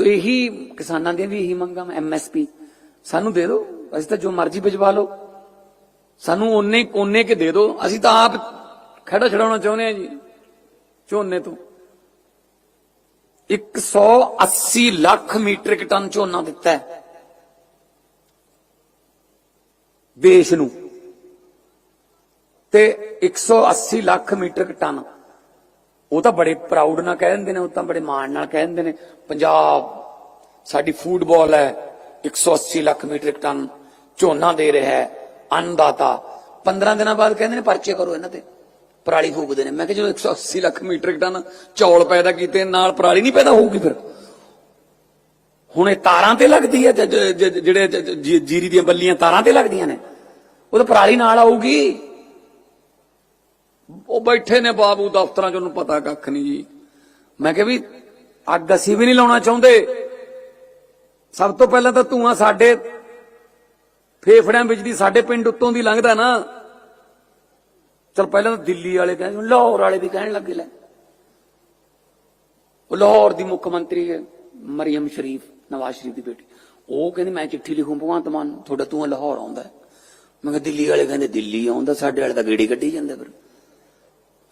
ਤੋ ਇਹੀ ਕਿਸਾਨਾਂ ਦੀਆਂ ਵੀ ਇਹੀ ਮੰਗਾਂ ਐਮਐਸਪੀ ਸਾਨੂੰ ਦੇ ਦਿਓ ਅਸੀਂ ਤਾਂ ਜੋ ਮਰਜ਼ੀ ਭਿਜਵਾ ਲਓ। ਸਾਨੂੰ ਉਹਨੇ ਕੋਨੇ ਕੇ ਦੇ ਦਿਓ ਅਸੀਂ ਤਾਂ ਆਪ ਖੜਾ ਛਡਾਉਣਾ ਚਾਹੁੰਦੇ ਆ ਜੀ, ਝੋਨੇ ਤੋਂ। 180 ਲੱਖ ਮੀਟ੍ਰਿਕ ਟਨ ਝੋਨਾ ਦਿੱਤਾ ਹੈ। ਦੇਸ਼ ਨੂੰ। ਤੇ 180 ਲੱਖ ਮੀਟ੍ਰਿਕ ਟਨ। ਉਹ ਤਾਂ ਬੜੇ ਪ੍ਰਾਊਡ ਨਾਲ ਕਹਿ ਦਿੰਦੇ ਨੇ, ਉਹ ਤਾਂ ਬੜੇ ਮਾਣ ਨਾਲ ਕਹਿ ਦਿੰਦੇ ਨੇ। ਪੰਜਾਬ, ਸਾਡੀ ਫੂਟਬਾਲ ਹੈ 180 ਲੱਖ ਮੀਟ੍ਰਿਕ ਟਨ ਝੋਨਾ ਦੇ ਰਿਹਾ ਹੈ, ਅੰਨਦਾਤਾ। 15 ਦਿਨਾਂ ਬਾਅਦ ਕਹਿੰਦੇ ਨੇ ਪਰਚੇ ਕਰੋ ਇਹਨਾਂ ਤੇ। ਪਰਾਲੀ ਫੂਕਦੇ ਨੇ। ਮੈਂ ਕਿਹਾ ਜਦੋਂ 180 ਲੱਖ ਮੀਟ੍ਰਿਕ ਟਨ ਚੌਲ ਪੈਦਾ ਕੀਤੇ, ਨਾਲ ਪਰਾਲੀ ਨਹੀਂ ਪੈਦਾ ਹੋਊਗੀ ਫਿਰ? ਹੁਣ ਇਹ ਤਾਰਾਂ ਤੇ ਲੱਗਦੀ ਹੈ ਜਿਹੜੇ ਜੀਰੀ ਦੀਆਂ ਬੱਲੀਆਂ ਤਾਰਾਂ ਤੇ ਲੱਗਦੀਆਂ ਨੇ। ਉਹ ਤਾਂ ਪਰਾਲੀ ਨਾਲ ਆਊਗੀ। ਉਹ ਬੈਠੇ ਨੇ ਬਾਬੂ, ਦਫ਼ਤਰਾਂ 'ਚ ਉਹਨੂੰ ਪਤਾ ਕੱਖ ਨਹੀਂ ਜੀ। ਮੈਂ ਕਿਹਾ ਵੀ ਅੱਗ ਅਸੀਂ ਵੀ ਨਹੀਂ ਲਾਉਣਾ ਚਾਹੁੰਦੇ। ਸਭ ਤੋਂ ਪਹਿਲਾਂ ਤਾਂ ਧੂਆਂ ਸਾਡੇ ਫੇਫੜਿਆਂ ਵਿੱਚ ਦੀ ਸਾਡੇ ਪਿੰਡ ਉੱਤੋਂ ਦੀ ਲੰਘਦਾ ਨਾ। ਚਲ ਪਹਿਲਾਂ ਤਾਂ ਦਿੱਲੀ ਵਾਲੇ ਕਹਿੰਦੇ ਲਾਹੌਰ ਵਾਲੇ ਵੀ ਕਹਿਣ ਲੱਗੇ ਲੈ। ਉਹ ਲਾਹੌਰ ਦੀ ਮੁੱਖ ਮੰਤਰੀ ਹੈ, ਮਰੀਮ ਸ਼ਰੀਫ, ਨਵਾਜ਼ ਸ਼ਰੀਫ ਦੀ ਬੇਟੀ। ਉਹ ਕਹਿੰਦੀ, ਮੈਂ ਚਿੱਠੀ ਲਿਖੂ, ਭਗਵੰਤ ਮਾਨ, ਤੁਹਾਡਾ ਤੂੰ ਲਾਹੌਰ ਆਉਂਦਾ ਮੈਂ ਕਿਹਾ ਦਿੱਲੀ ਵਾਲੇ ਕਹਿੰਦੇ, ਦਿੱਲੀ ਆਉਂਦਾ, ਸਾਡੇ ਵਾਲੇ ਤਾਂ ਗੇੜੀ ਕੱਢੀ ਜਾਂਦੇ ਫਿਰ।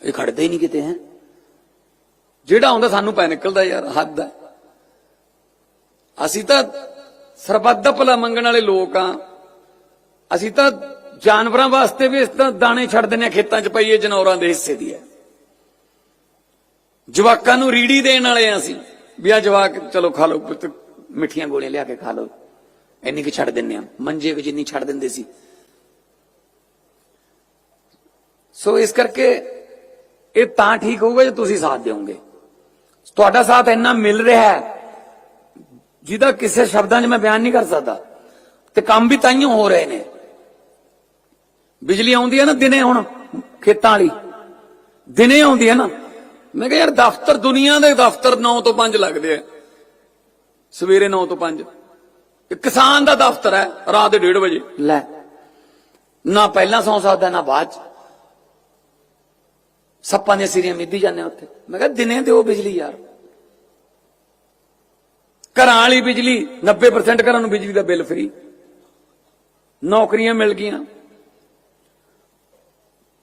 ਇਹ ਖੜਦੇ ਹੀ ਨਹੀਂ ਕਿਤੇ, ਹੈ। ਜਿਹੜਾ ਆਉਂਦਾ ਸਾਨੂੰ ਪੈ ਨਿਕਲਦਾ ਯਾਰ, ਹੱਦ ਹੈ ਅਸੀਂ ਤਾਂ ਸਰਬੱਤ ਦਾ ਭਲਾ ਮੰਗਣ ਵਾਲੇ ਲੋਕ ਆ। ਅਸੀਂ ਤਾਂ ਜਾਨਵਰਾਂ ਵਾਸਤੇ ਵੀ ਇਸ ਤਰ੍ਹਾਂ ਦਾਣੇ ਛੱਡ ਦਿੰਦੇ ਆ, ਖੇਤਾਂ 'ਚ ਪਈਏ ਜਨੌਰਾਂ ਦੇ ਹਿੱਸੇ ਦੀ ਹੈ ਜਵਾਕਾਂ ਨੂੰ ਰੀੜੀ ਦੇਣ ਵਾਲੇ ਆ ਅਸੀਂ। ਵੀ ਆ ਜਵਾਕ, ਚਲੋ ਖਾ ਲਓ, ਪੁੱਤ, ਮਿੱਠੀਆਂ ਗੋਲੀਆਂ ਲਿਆ ਕੇ ਖਾ ਲਓ। ਇੰਨੀ ਕਿ ਛੱਡ ਦਿੰਨੇ ਆ। ਮੰਜੇ ਕਿ ਜਿੰਨੀ ਛੱਡ ਦਿੰਦੇ ਸੀ। ਸੋ ਇਸ ਕਰਕੇ ਇਹ ਤਾਂ ਠੀਕ ਹੋਊਗਾ ਜੇ ਤੁਸੀਂ ਸਾਥ ਦਿਓਗੇ। ਤੁਹਾਡਾ ਸਾਥ ਇੰਨਾ ਮਿਲ ਰਿਹਾ ਹੈ ਜਿਹਦਾ ਕਿਸੇ ਸ਼ਬਦਾਂ 'ਚ ਮੈਂ ਬਿਆਨ ਨਹੀਂ ਕਰ ਸਕਦਾ। ਤੇ ਕੰਮ ਵੀ ਤਾਈਓ ਹੋ ਰਹੇ ਨੇ। ਬਿਜਲੀ ਆਉਂਦੀ ਹੈ ਨਾ ਦਿਨੇ ਹੁਣ ਖੇਤਾਂ ਵਾਲੀ। ਦਿਨੇ ਆਉਂਦੀ ਹੈ ਨਾ। ਮੈਂ ਕਿਹਾ ਯਾਰ ਦਫ਼ਤਰ ਦੁਨੀਆ ਦੇ ਦਫ਼ਤਰ 9 ਤੋਂ 5 ਲੱਗਦੇ ਆ। ਸਵੇਰੇ 9 ਤੋਂ 5 ਇਹ ਕਿਸਾਨ ਦਾ ਦਫ਼ਤਰ ਹੈ ਰਾਤ ਦੇ 1:30 ਵਜੇ। ਲੈ। ਨਾ ਪਹਿਲਾਂ ਸੌਂ ਸਕਦਾ ਨਾ ਬਾਅਦ ਚ। ਸੱਪਾਂ ਦੀਆਂ ਸਿਰੀਆਂ ਮਿੱਧੀ ਜਾਂਦੇ ਆ ਉੱਥੇ। ਮੈਂ ਕਿਹਾ, ਦਿਨੇ ਦਿਓ ਬਿਜਲੀ ਯਾਰ। ਘਰਾਂ ਵਾਲੀ ਬਿਜਲੀ 90% ਘਰਾਂ ਨੂੰ ਬਿਜਲੀ ਦਾ ਬਿੱਲ ਫ੍ਰੀ ਨੌਕਰੀਆਂ ਮਿਲ ਗਈਆਂ।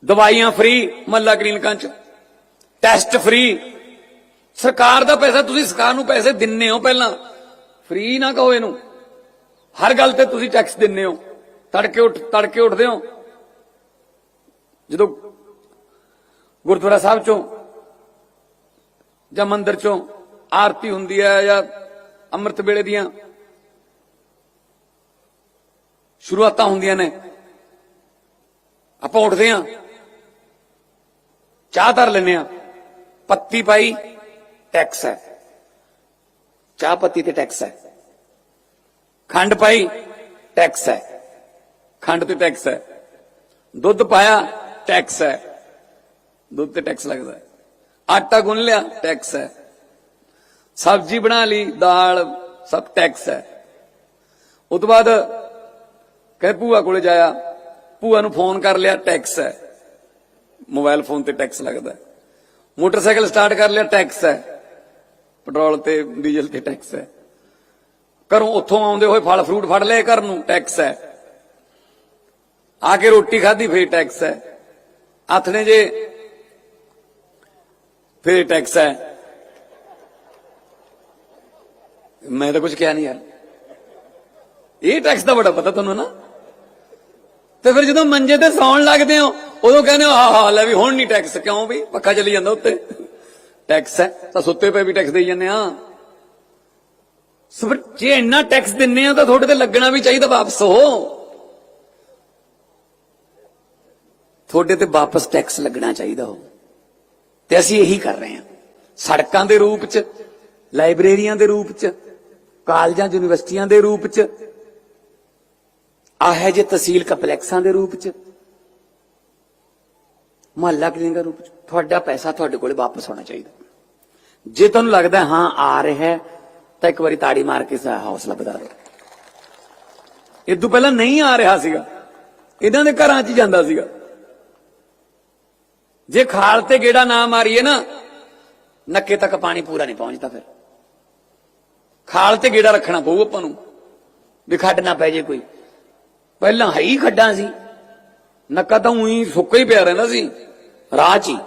ਦਵਾਈਆਂ ਫ੍ਰੀ ਮੱਲਾ ਕਲੀਨਿਕਾਂ ਚ। ਟੈਸਟ ਫ੍ਰੀ ਸਰਕਾਰ ਦਾ ਪੈਸਾ, ਤੁਸੀਂ ਸਰਕਾਰ ਨੂੰ ਪੈਸੇ ਦਿੰਨੇ ਹੋ ਪਹਿਲਾਂ। ਫ੍ਰੀ ਨਾ ਕਹੋ ਇਹਨੂੰ। ਹਰ ਗੱਲ ਤੇ ਤੁਸੀਂ ਟੈਕਸ ਦਿੰਨੇ ਹੋ। ਤੜਕੇ ਉੱਠ, ਤੜਕੇ ਉੱਠਦੇ ਹੋ। ਜਦੋਂ ਗੁਰਦੁਆਰਾ ਸਾਹਿਬ ਚੋਂ ਜਾਂ ਮੰਦਿਰ ਚੋਂ ਆਰਤੀ ਹੁੰਦੀ ਹੈ ਜਾਂ ਅੰਮ੍ਰਿਤ ਵੇਲੇ ਦੀਆਂ ਸ਼ੁਰੂਆਤਾਂ ਹੁੰਦੀਆਂ ਨੇ। ਆਪਾਂ ਉੱਠਦੇ ਆਂ ਚਾਹ ਧਰ ਲੈਨੇ ਆ ਪੱਤੀ ਪਾਈ, ਟੈਕਸ ਹੈ। ਚਾਹ ਪੱਤੀ ਤੇ ਟੈਕਸ ਹੈ। ਖੰਡ ਪਾਈ, ਟੈਕਸ ਹੈ। ਖੰਡ ਤੇ ਟੈਕਸ ਹੈ। ਦੁੱਧ ਪਾਇਆ, ਟੈਕਸ ਹੈ। ਦੁੱਧ ਤੇ ਟੈਕਸ ਲੱਗਦਾ ਆਟਾ ਗੁੰਨ ਲਿਆ ਟੈਕਸ ਹੈ। ਸਬਜ਼ੀ ਬਣਾ ਲਈ, ਦਾਲ, ਸਭ ਟੈਕਸ ਹੈ। ਉਸ ਤੋਂ ਬਾਅਦ ਕਹੇ ਭੂਆ ਕੋਲੇ ਜਾਇਆ, ਭੂਆ ਨੂੰ ਫੋਨ ਕਰ ਲਿਆ ਟੈਕਸ ਹੈ। ਮੋਬਾਈਲ ਫੋਨ ਤੇ ਟੈਕਸ ਲੱਗਦਾ ਮੋਟਰਸਾਈਕਲ ਸਟਾਰਟ ਕਰ ਲਿਆ ਟੈਕਸ ਹੈ। ਪੈਟਰੋਲ ਤੇ ਡੀਜ਼ਲ ਤੇ ਟੈਕਸ ਹੈ। ਘਰੋਂ ਉੱਥੋਂ ਆਉਂਦੇ ਹੋਏ ਫਲ ਫਰੂਟ ਫੜ ਲਏ ਘਰ ਨੂੰ ਟੈਕਸ ਹੈ। ਆ ਕੇ ਰੋਟੀ ਖਾਧੀ, ਫੇਰ ਟੈਕਸ ਹੈ। ਆਥਣੇ ਜੇ ਫੇਰ ਟੈਕਸ ਹੈ। ਮੈਂ ਤਾਂ ਕੁਝ ਕਿਹਾ ਨਹੀਂ ਯਾਰ। ਇਹ ਟੈਕਸ ਦਾ ਬੜਾ ਪਤਾ ਤੁਹਾਨੂੰ ਨਾ। ਤੇ ਫਿਰ ਜਦੋਂ ਮੰਜੇ ਤੇ ਸੌਣ ਲੱਗਦੇ ਹੋ, ਉਦੋਂ ਕਹਿੰਦੇ ਹੋ ਹਾਂ ਹਾਂ ਲੈ ਵੀ ਹੁਣ ਨਹੀਂ ਟੈਕਸ ਕਿਉਂ ਵੀ? ਪੱਖਾ ਚੱਲੀ ਜਾਂਦਾ ਉੱਤੇ। ਟੈਕਸ ਹੈ, ਤਾਂ ਸੁੱਤੇ ਪਏ ਵੀ ਟੈਕਸ ਦੇਈ ਜਾਂਦੇ ਆ ਸੋ ਜੇ ਇੰਨਾ ਟੈਕਸ ਦਿੰਨੇ ਆ ਤਾਂ ਤੁਹਾਡੇ ਤੇ ਲੱਗਣਾ ਵੀ ਚਾਹੀਦਾ ਵਾਪਸ ਉਹ। ਤੁਹਾਡੇ ਤੇ ਵਾਪਸ ਟੈਕਸ ਲੱਗਣਾ ਚਾਹੀਦਾ ਉਹ। ਤੇ ਅਸੀਂ ਇਹੀ ਕਰ ਰਹੇ ਹਾਂ। ਸੜਕਾਂ ਦੇ ਰੂਪ 'ਚ ਲਾਇਬ੍ਰੇਰੀਆਂ ਦੇ ਰੂਪ 'ਚ ਕਾਲਜਾਂ ਯੂਨੀਵਰਸਿਟੀਆਂ ਦੇ ਰੂਪ 'ਚ ਆਹ ਜੇ ਤਹਿਸੀਲ ਕੰਪਲੈਕਸਾਂ ਦੇ ਰੂਪ 'ਚ ਮਹੱਲਾ ਕਲੀਨਿਕ ਰੂਪ 'ਚ ਤੁਹਾਡਾ ਪੈਸਾ ਤੁਹਾਡੇ ਕੋਲੇ ਵਾਪਸ ਆਉਣਾ ਚਾਹੀਦਾ। ਜੇ ਤੁਹਾਨੂੰ ਲੱਗਦਾ ਹਾਂ ਆ ਰਿਹਾ ਹੈ, ਤਾਂ ਇੱਕ ਵਾਰੀ ਤਾੜੀ ਮਾਰ ਕੇ ਸਾ ਹੌਸਲਾ ਵਧਾ ਦਿਓ। ਤੋਂ ਪਹਿਲਾਂ ਨਹੀਂ ਆ ਰਿਹਾ ਸੀਗਾ। ਇਹਨਾਂ ਦੇ ਘਰਾਂ 'ਚ ਜਾਂਦਾ ਸੀਗਾ। ਜੇ ਖਾਲ ਤੇ ਗੇੜਾ ਨਾ ਮਾਰੀਏ ਨਾ, ਨੱਕੇ ਤੱਕ ਪਾਣੀ ਪੂਰਾ ਨਹੀਂ ਪਹੁੰਚਦਾ ਫਿਰ। ਖਾਲ ਤੇ ਗੇੜਾ ਰੱਖਣਾ ਪਊ ਆਪਾਂ ਨੂੰ, ਵੀ ਖੱਡ ਨਾ ਪੈ ਜੇ ਕੋਈ। ਪਹਿਲਾਂ ਹੈ ਹੀ ਖੱਡਾਂ ਸੀ। ਨੱਕਾ ਤਾਂ ਉਹੀ ਸੁੱਕਾ ਹੀ ਪਿਆ ਰਹਿੰਦਾ ਸੀ, ਰਾਹ 'ਚ ਹੀ।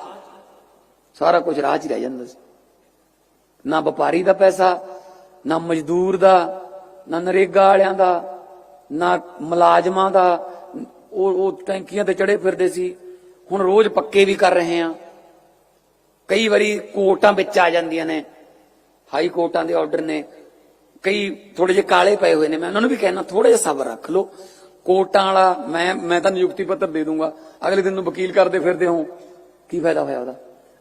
ਸਾਰਾ ਕੁਝ ਰਾਹ 'ਚ ਹੀ ਰਹਿ ਜਾਂਦਾ ਸੀ। ਨਾ ਵਪਾਰੀ ਦਾ ਪੈਸਾ, ਨਾ ਮਜ਼ਦੂਰ ਦਾ, ਨਾ ਨਰੇਗਾ ਵਾਲਿਆਂ ਦਾ, ਨਾ ਮੁਲਾਜ਼ਮਾਂ ਦਾ। ਉਹ ਉਹ ਟੈਂਕੀਆਂ ਤੇ ਚੜੇ ਫਿਰਦੇ ਸੀ। ਹੁਣ ਰੋਜ਼ ਪੱਕੇ ਵੀ ਕਰ ਰਹੇ ਆ ਕਈ ਵਾਰੀ ਕੋਰਟਾਂ ਵਿੱਚ ਆ ਜਾਂਦੀਆਂ ਨੇ, ਹਾਈ ਕੋਰਟਾਂ ਦੇ ਆਰਡਰ ਨੇ, ਕਈ ਥੋੜੇ ਜਿਹੇ ਕਾਲੇ ਪਏ ਹੋਏ ਨੇ, ਮੈਂ ਉਹਨਾਂ ਨੂੰ ਵੀ ਕਹਿਣਾ ਥੋੜਾ ਜਿਹਾ ਸਬਰ ਰੱਖ ਲਓ। ਕੋਰਟਾਂ ਵਾਲਾ, ਮੈਂ ਮੈਂ ਤਾਂ ਨਿਯੁਕਤੀ ਪੱਤਰ ਦੇ ਦੂੰਗਾ, ਅਗਲੇ ਦਿਨ ਨੂੰ ਵਕੀਲ ਕਰਦੇ ਫਿਰਦੇ ਹੋ, ਕੀ ਫਾਇਦਾ ਹੋਇਆ ਉਹਦਾ?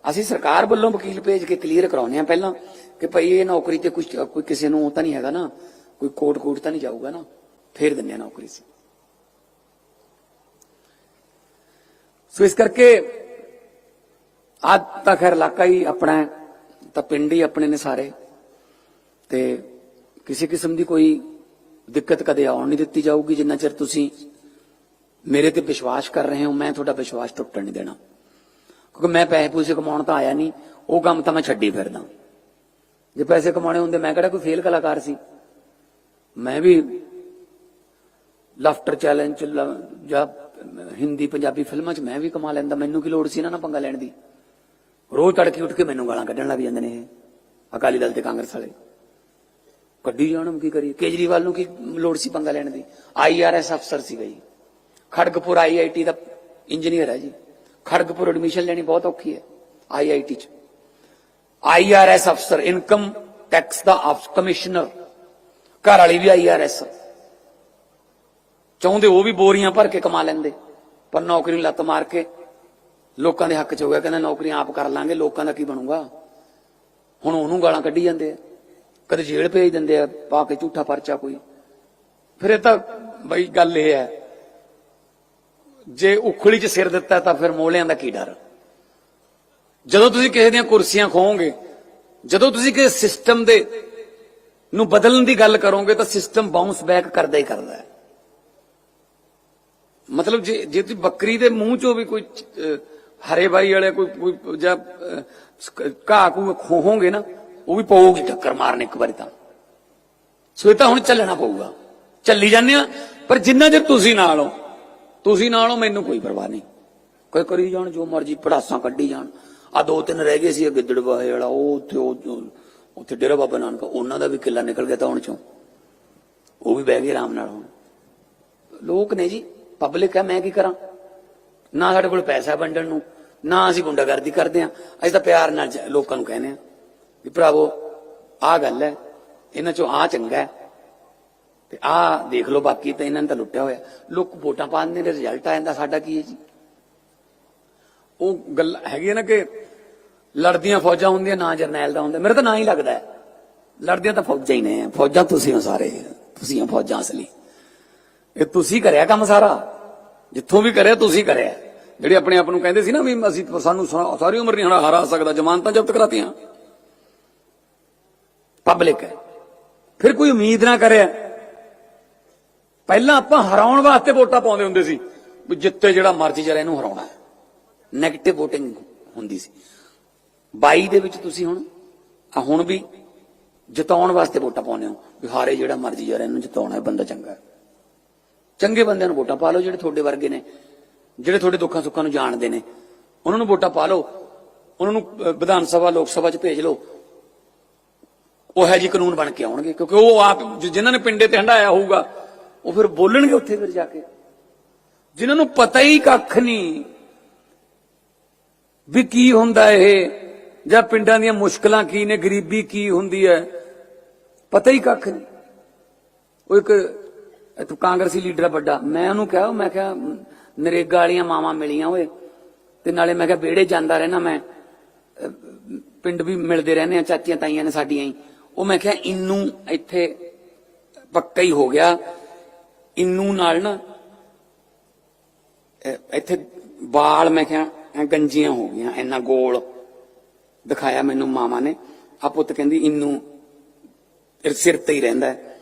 ਅਸੀਂ ਸਰਕਾਰ ਵੱਲੋਂ ਵਕੀਲ ਭੇਜ ਕੇ ਕਲੀਅਰ ਕਰਾਉਨੇ ਆ ਪਹਿਲਾਂ ਕਿ ਭਈ ਇਹ ਨੌਕਰੀ ਤੇ ਕੁਝ ਕੋਈ ਕਿਸੇ ਨੂੰ ਉਹ ਤਾਂ ਨਹੀਂ ਹੈਗਾ ਨਾ, ਕੋਈ ਕੋਰਟ ਕੋਰਟ ਤਾਂ ਨਹੀਂ ਜਾਊਗਾ ਨਾ, ਫੇਰ ਦਿੰਦੇ ਆ ਨੌਕਰੀ ਸੀ ਸੋ ਇਸ ਕਰਕੇ ਅੱਜ ਤਾਂ ਖੈਰ ਇਲਾਕਾ ਹੀ ਆਪਣਾ ਤਾਂ ਪਿੰਡ ਹੀ ਆਪਣੇ ਨੇ ਸਾਰੇ। ਤੇ ਕਿਸੇ ਕਿਸਮ ਦੀ ਕੋਈ ਦਿੱਕਤ ਕਦੇ ਆਉਣ ਨਹੀਂ ਦਿੱਤੀ ਜਾਊਗੀ, ਜਿੰਨਾ ਚਿਰ ਤੁਸੀਂ ਮੇਰੇ ਤੇ ਵਿਸ਼ਵਾਸ ਕਰ ਰਹੇ ਹੋ, ਮੈਂ ਤੁਹਾਡਾ ਵਿਸ਼ਵਾਸ ਟੁੱਟਣ ਨਹੀਂ ਦੇਣਾ। ਕਿਉਂਕਿ ਮੈਂ ਪੈਸੇ ਪੂਸੇ ਕਮਾਉਣ ਤਾਂ ਆਇਆ ਨਹੀਂ, ਉਹ ਕੰਮ ਤਾਂ ਮੈਂ ਛੱਡੀ ਫਿਰਦਾ। ਜੇ ਪੈਸੇ ਕਮਾਉਣੇ ਹੁੰਦੇ, ਮੈਂ ਕਿਹੜਾ ਕੋਈ ਫੇਲ ਕਲਾਕਾਰ ਸੀ? ਮੈਂ ਵੀ ਲਾਫਟਰ ਚੈਲੰਜ ਜਾਂ ਹਿੰਦੀ ਪੰਜਾਬੀ ਫਿਲਮਾਂ 'ਚ ਮੈਂ ਵੀ ਕਮਾ ਲੈਂਦਾ, ਮੈਨੂੰ ਕੀ ਲੋੜ ਸੀ ਇਹਨਾਂ ਨਾਲ ਪੰਗਾ ਲੈਣ ਦੀ? ਰੋਜ਼ ਤੜਕੇ ਉੱਠ ਕੇ ਮੈਨੂੰ ਗਾਲਾਂ ਕੱਢਣ ਲੱਗ ਜਾਂਦੇ ਨੇ ਇਹ, ਅਕਾਲੀ ਦਲ ਤੇ ਕਾਂਗਰਸ ਵਾਲੇ। ਕੱਢੀ ਜਾਣ ਕੀ ਕਰੀਏ? ਕੇਜਰੀਵਾਲ ਨੂੰ ਕੀ ਲੋੜ ਸੀ ਪੰਗਾ ਲੈਣ ਦੀ? ਆਈਆਰਐਸ ਅਫਸਰ ਸੀ ਗਈ ਖੜਗਪੁਰ ਆਈਆਈਟੀ ਦਾ ਇੰਜੀਨੀਅਰ ਹੈ ਜੀ। ਖੜਗਪੁਰ ਐਡਮਿਸ਼ਨ ਲੈਣੀ ਬਹੁਤ ਔਖੀ ਹੈ ਆਈਆਈਟੀ ਚ। ਆਈਆਰਐਸ ਅਫਸਰ, ਇਨਕਮ ਟੈਕਸ ਦਾ ਕਮਿਸ਼ਨਰ। ਘਰ ਵਾਲੀ ਵੀ ਆਈਆਰਐਸ ਚਾਹੁੰਦੇ ਉਹ ਵੀ ਬੋਰੀਆਂ ਭਰ ਕੇ ਕਮਾ ਲੈਂਦੇ। ਪਰ ਨੌਕਰੀ ਨੂੰ ਲੱਤ ਮਾਰ ਕੇ ਲੋਕਾਂ ਦੇ ਹੱਕ ਚ ਹੋ ਗਿਆ, ਕਹਿੰਦਾ ਨੌਕਰੀਆਂ ਆਪ ਕਰ ਲਾਂਗੇ, ਲੋਕਾਂ ਦਾ ਕੀ ਬਣੂਗਾ? ਹੁਣ ਉਹਨੂੰ ਗਾਲਾਂ ਕੱਢੀ ਜਾਂਦੇ ਆ। ਕਦੇ ਜੇਲ੍ਹ ਭੇਜ ਦਿੰਦੇ ਆ, ਪਾ ਕੇ ਝੂਠਾ ਪਰਚਾ ਕੋਈ। ਫਿਰ ਇਹ ਤਾਂ ਬਈ ਗੱਲ ਇਹ ਹੈ, ਜੇ ਉਖਲੀ 'ਚ ਸਿਰ ਦਿੱਤਾ ਤਾਂ ਫਿਰ ਮੋਲਿਆਂ ਦਾ ਕੀ ਡਰ? ਜਦੋਂ ਤੁਸੀਂ ਕਿਸੇ ਦੀਆਂ ਕੁਰਸੀਆਂ ਖੋਵੋਗੇ ਜਦੋਂ ਤੁਸੀਂ ਕਿਸੇ ਸਿਸਟਮ ਦੇ ਨੂੰ ਬਦਲਣ ਦੀ ਗੱਲ ਕਰੋਗੇ ਤਾਂ ਸਿਸਟਮ ਬਾਉਂਸ ਬੈਕ ਕਰਦਾ ਹੀ ਕਰਦਾ ਹੈ। ਮਤਲਬ ਜੇ ਜੇ ਤੁਸੀਂ ਬੱਕਰੀ ਦੇ ਮੂੰਹ ਚੋਂ ਵੀ ਕੋਈ ਹਰੇ ਬਾਈ ਵਾਲੇ ਕੋਈ ਕੋਈ, ਜਾਂ ਘਾਹ ਕੋ ਖੋਹੋਗੇ ਨਾ, ਉਹ ਵੀ ਪਊਗੀ ਟੱਕਰ ਮਾਰਨ ਇੱਕ ਵਾਰੀ ਤਾਂ। ਸੋ ਇਹ ਤਾਂ ਹੁਣ ਚੱਲਣਾ ਪਊਗਾ। ਚੱਲੀ ਜਾਂਦੇ ਆ, ਪਰ ਜਿੰਨਾ ਚਿਰ ਤੁਸੀਂ ਨਾਲ ਹੋ, ਤੁਸੀਂ ਨਾਲ ਹੋ, ਮੈਨੂੰ ਕੋਈ ਪਰਵਾਹ ਨਹੀਂ। ਕੋਈ ਕਰੀ ਜਾਣ, ਜੋ ਮਰਜ਼ੀ ਪੜਾਸਾਂ ਕੱਢੀ ਜਾਣ। ਆ ਦੋ ਤਿੰਨ ਰਹਿ ਗਏ ਸੀ ਗਿੱਦੜਵਾਹੇ ਵਾਲਾ, ਉਹ ਉੱਥੇ ਉਹ ਉੱਥੇ ਡੇਰਾ ਬਾਬਾ ਨਾਨਕ, ਉਹਨਾਂ ਦਾ ਵੀ ਕਿੱਲਾ ਨਿਕਲ ਗਿਆ ਤਾਂ ਹੁਣ ਚੋਂ। ਉਹ ਵੀ ਬਹਿ ਗਏ ਆਰਾਮ ਨਾਲ ਹੁਣ। ਲੋਕ ਨੇ ਜੀ। ਪਬਲਿਕ ਹੈ, ਮੈਂ ਕੀ ਕਰਾਂ? ਨਾ ਸਾਡੇ ਕੋਲ ਪੈਸਾ ਵੰਡਣ ਨੂੰ, ਨਾ ਅਸੀਂ ਗੁੰਡਾਗਰਦੀ ਕਰਦੇ ਆ ਅਸੀਂ ਤਾਂ ਪਿਆਰ ਨਾਲ ਜ- ਲੋਕਾਂ ਨੂੰ ਕਹਿੰਦੇ ਆ ਵੀ ਭਰਾਵੋ, ਆਹ ਗੱਲ ਹੈ, ਇਹਨਾਂ ਚੋਂ ਆ ਚੰਗਾ ਹੈ। ਤੇ ਆਹ ਦੇਖ ਲਓ ਬਾਕੀ ਤਾਂ ਇਹਨਾਂ ਨੇ ਤਾਂ ਲੁੱਟਿਆ ਹੋਇਆ। ਲੋਕ ਵੋਟਾਂ ਪਾਉਂਦੇ ਨੇ ਰਿਜ਼ਲਟ ਆ ਜਾਂਦਾ ਸਾਡਾ ਕੀ ਹੈ ਜੀ? ਉਹ ਗੱਲ ਹੈਗੀ ਨਾ ਕਿ ਲੜਦੀਆਂ ਫੌਜਾਂ ਹੁੰਦੀਆਂ, ਨਾ ਜਰਨੈਲ ਦਾ ਹੁੰਦਾ। ਮੇਰੇ ਤਾਂ ਨਾ ਹੀ ਲੱਗਦਾ ਲੜਦੀਆਂ ਤਾਂ ਫੌਜਾਂ ਹੀ ਨੇ, ਫੌਜਾਂ ਤੁਸੀਂ ਹੋ ਸਾਰੇ, ਤੁਸੀਂ ਹੋ ਫੌਜਾਂ ਅਸਲੀ। ਇਹ ਤੁਸੀਂ ਕਰਿਆ ਕੰਮ ਸਾਰਾ? ਜਿੱਥੋਂ ਵੀ ਕਰਿਆ, ਤੁਸੀਂ ਕਰਿਆ। ਜਿਹੜੇ ਆਪਣੇ ਆਪ ਨੂੰ ਕਹਿੰਦੇ ਸੀ ਨਾ ਵੀ ਅਸੀਂ ਸਾਨੂੰ ਸਾਰੀ ਉਮਰ ਨਹੀਂ ਹਰਾ ਹਰਾ ਸਕਦਾ, ਜ਼ਮਾਨਤਾਂ ਜ਼ਬਤ ਕਰਾਤੀਆਂ। ਪਬਲਿਕ ਹੈ। ਫਿਰ ਕੋਈ ਉਮੀਦ ਨਾ ਕਰਿਆ। ਪਹਿਲਾਂ ਆਪਾਂ ਹਰਾਉਣ ਵਾਸਤੇ ਵੋਟਾਂ ਪਾਉਂਦੇ ਹੁੰਦੇ ਸੀ। ਵੀ ਜਿੱਤੇ ਜਿਹੜਾ ਮਰਜ਼ੀ ਜਰਾ ਇਹਨੂੰ ਹਰਾਉਣਾ ਹੈ। 네ਗੇਟਿਵ VOTING ਹੁੰਦੀ ਸੀ। 22 ਦੇ ਵਿੱਚ ਤੁਸੀਂ ਹੁਣ ਆ ਹੁਣ ਵੀ ਜਿਤਾਉਣ ਵਾਸਤੇ ਵੋਟਾਂ ਪਾਉਂਦੇ ਹੋ। ਵੀ ਹਾਰੇ ਜਿਹੜਾ ਮਰਜ਼ੀ ਯਾਰ, ਇਹਨੂੰ ਜਿਤਾਉਣਾ ਹੈ, ਬੰਦਾ ਚੰਗਾ ਹੈ। ਚੰਗੇ ਬੰਦਿਆਂ ਨੂੰ ਵੋਟਾਂ ਪਾ ਲਓ ਜਿਹੜੇ ਤੁਹਾਡੇ ਵਰਗੇ ਨੇ, ਜਿਹੜੇ ਤੁਹਾਡੇ ਦੁੱਖਾਂ ਸੁੱਖਾਂ ਨੂੰ ਜਾਣਦੇ ਨੇ। ਉਹਨਾਂ ਨੂੰ ਵੋਟਾਂ ਪਾ ਲਓ, ਉਹਨਾਂ ਨੂੰ ਵਿਧਾਨ ਸਭਾ, ਲੋਕ ਸਭਾ 'ਚ ਭੇਜ ਲਓ। ਉਹ ਹੈ ਜੀ ਕਾਨੂੰਨ ਬਣ ਕੇ ਆਉਣਗੇ, ਕਿਉਂਕਿ ਉਹ ਆਪ, ਜਿ- ਜਿਨ੍ਹਾਂ ਨੇ ਪਿੰਡੇ ਤੇ ਹੰਡਾਇਆ ਹੋਊਗਾ, ਉਹ ਫਿਰ ਬੋਲਣਗੇ ਉੱਥੇ ਫਿਰ ਜਾ ਕੇ। ਜਿਨ੍ਹਾਂ ਨੂੰ ਪਤਾ ਹੀ ਕੱਖ ਨਹੀਂ ਵੀ ਕੀ ਹੁੰਦਾ ਇਹ, ਜਾਂ ਪਿੰਡਾਂ ਦੀਆਂ ਮੁਸ਼ਕਲਾਂ ਕੀ ਨੇ, ਗਰੀਬੀ ਕੀ ਹੁੰਦੀ ਹੈ, ਪਤਾ ਹੀ ਕੱਖ ਨਹੀਂ। ਉਹ ਇੱਕ ਇੱਥੋਂ ਕਾਂਗਰਸੀ ਲੀਡਰ ਵੱਡਾ। ਮੈਂ ਉਹਨੂੰ ਕਿਹਾ ਮੈਂ ਕਿਹਾ, ਨਰੇਗਾ ਵਾਲੀਆਂ ਮਾਵਾਂ ਮਿਲੀਆਂ ਓਏ। ਤੇ ਨਾਲੇ ਮੈਂ ਕਿਹਾ, ਵਿਹੜੇ ਜਾਂਦਾ ਰਹਿਣਾ ਮੈਂ। ਪਿੰਡ ਵੀ ਮਿਲਦੇ ਰਹਿੰਦੇ ਆ, ਚਾਚੀਆਂ ਤਾਈਆਂ ਨੇ ਸਾਡੀਆਂ ਹੀ। ਉਹ ਮੈਂ ਕਿਹਾ, ਇੰਨੂ ਇੱਥੇ ਪੱਕਾ ਹੀ ਹੋ ਗਿਆ। ਇੰਨੂ ਨਾਲ ਨਾ ਇੱਥੇ ਵਾਲ ਮੈਂ ਕਿਹਾ ਗੰਜੀਆਂ ਹੋ ਗਈਆਂ, ਇੰਨਾ ਗੋਲ ਦਿਖਾਇਆ ਮੈਨੂੰ ਮਾਮਾ ਨੇ। ਆ ਪੁੱਤ ਕਹਿੰਦੀ, ਇੰਨੂ ਸਿਰ ਤੇ ਹੀ ਰਹਿੰਦਾ। ਹੈ।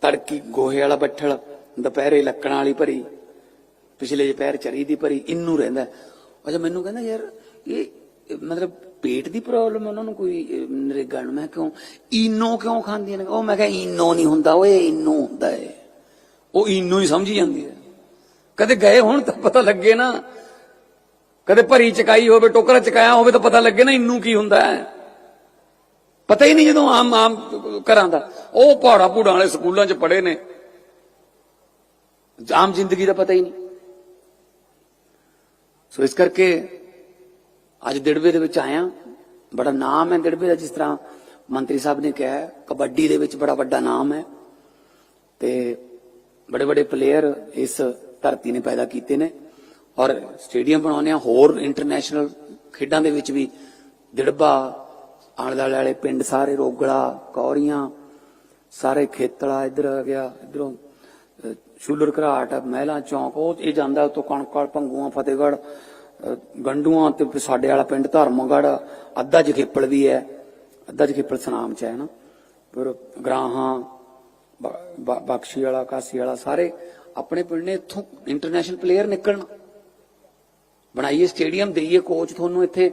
ਤੜਕੀ ਗੋਹੇ ਵਾਲਾ ਬੱਠਲ, ਦੁਪਹਿਰੇ ਲੱਕੜਾਂ ਵਾਲੀ ਭਰੀ, ਪਿਛਲੇ ਦੁਪਹਿਰ ਚਰੀ ਦੀ ਭਰੀ, ਇੰਨੂ ਰਹਿੰਦਾ ਅੱਛਾ, ਮੈਨੂੰ ਕਹਿੰਦਾ ਯਾਰ, ਇਹ ਮਤਲਬ ਪੇਟ ਦੀ ਪ੍ਰੋਬਲਮ ਉਹਨਾਂ ਨੂੰ ਕੋਈ ਨਰੇਗਾ ਨੂੰ। ਮੈਂ ਕਿਉਂ? ਈਨੋ ਕਿਉਂ ਖਾਂਦੀਆਂ ਨੇ? ਉਹ ਮੈਂ ਕਿਹਾ, ਈਨੋ ਨਹੀਂ ਹੁੰਦਾ, ਓਏ, ਈਨੋ ਹੁੰਦਾ ਏ। ਉਹ ਈਨੋ ਹੀ ਸਮਝੀ ਜਾਂਦੀ ਹੈ। ਕਦੇ ਗਏ ਹੁਣ ਤਾਂ ਪਤਾ ਲੱਗੇ ਨਾ। ਕਦੇ ਭਰੀ ਚਕਾਈ ਹੋਵੇ, ਟੋਕਰਾ ਚਕਾਇਆ ਹੋਵੇ ਤਾਂ ਪਤਾ ਲੱਗੇ ਨਾ ਇੰਨੂ ਕੀ ਹੁੰਦਾ ਹੈ। ਪਤਾ ਹੀ ਨਹੀਂ ਜਦੋਂ ਆਮ ਆਮ ਘਰਾਂ ਦਾ। ਉਹ ਪਹਾੜਾ ਪੂੜਾਂ ਵਾਲੇ ਸਕੂਲਾਂ 'ਚ ਪੜ੍ਹੇ ਨੇ। ਆਮ ਜ਼ਿੰਦਗੀ ਦਾ ਪਤਾ ਹੀ ਨਹੀਂ। ਸੋ ਇਸ ਕਰਕੇ ਅੱਜ ਦਿੜਵੇ ਦੇ ਵਿੱਚ ਆਇਆ। ਬੜਾ ਨਾਮ ਹੈ ਦਿੜਵੇ ਦਾ, ਜਿਸ ਤਰ੍ਹਾਂ ਮੰਤਰੀ ਸਾਹਿਬ ਨੇ ਕਿਹਾ ਕਬੱਡੀ ਦੇ ਵਿੱਚ ਬੜਾ ਵੱਡਾ ਨਾਮ ਹੈ। ਤੇ ਬੜੇ ਬੜੇ ਪਲੇਅਰ ਇਸ ਧਰਤੀ ਨੇ ਪੈਦਾ ਕੀਤੇ ਨੇ। ਔਰ ਸਟੇਡੀਅਮ ਬਣਾਉਣੇ ਆ ਹੋਰ ਇੰਟਰਨੈਸ਼ਨਲ ਖੇਡਾਂ ਦੇ ਵਿੱਚ ਵੀ ਦਿੜਬਾ ਆਲੇ ਦੁਆਲੇ ਵਾਲੇ ਪਿੰਡ ਸਾਰੇ ਰੋਗੜਾ ਕੌਰੀਆਂ ਸਾਰੇ ਖੇਤਲਾ ਇੱਧਰ ਆ ਗਿਆ ਇਧਰੋਂ ਸ਼ੂਲਰ ਘਰਾਟ ਮਹਿਲਾ ਚੌਂਕ ਉਹ ਇਹ ਜਾਂਦਾ ਉਤੋਂ ਕਣਕਲ ਭੰਗੂਆਂ ਫਤਿਹਗੜ੍ਹ ਅਹ, ਗੰਡੂਆਂ ਤੇ ਸਾਡੇ ਵਾਲਾ ਪਿੰਡ ਧਰਮਗੜ੍ਹ ਅੱਧਾ ਜਖੇਪਲ ਵੀ ਹੈ ਅੱਧਾ ਜਖੇਪਲ ਸਨਾਮ ਚ ਹੈ ਨਾ ਫਿਰ ਗਰਾਹਾਂ ਬ- ਬਖਸ਼ੀ ਵਾਲਾ ਕਾਸੀ ਵਾਲਾ ਸਾਰੇ ਆਪਣੇ ਪਿੰਡ ਨੇ ਇੱਥੋਂ ਇੰਟਰਨੈਸ਼ਨਲ ਪਲੇਅਰ ਨਿਕਲਣ। ਬਣਾਈਏ ਸਟੇਡੀਅਮ ਦੇਈਏ ਕੋਚ ਤੁਹਾਨੂੰ ਇੱਥੇ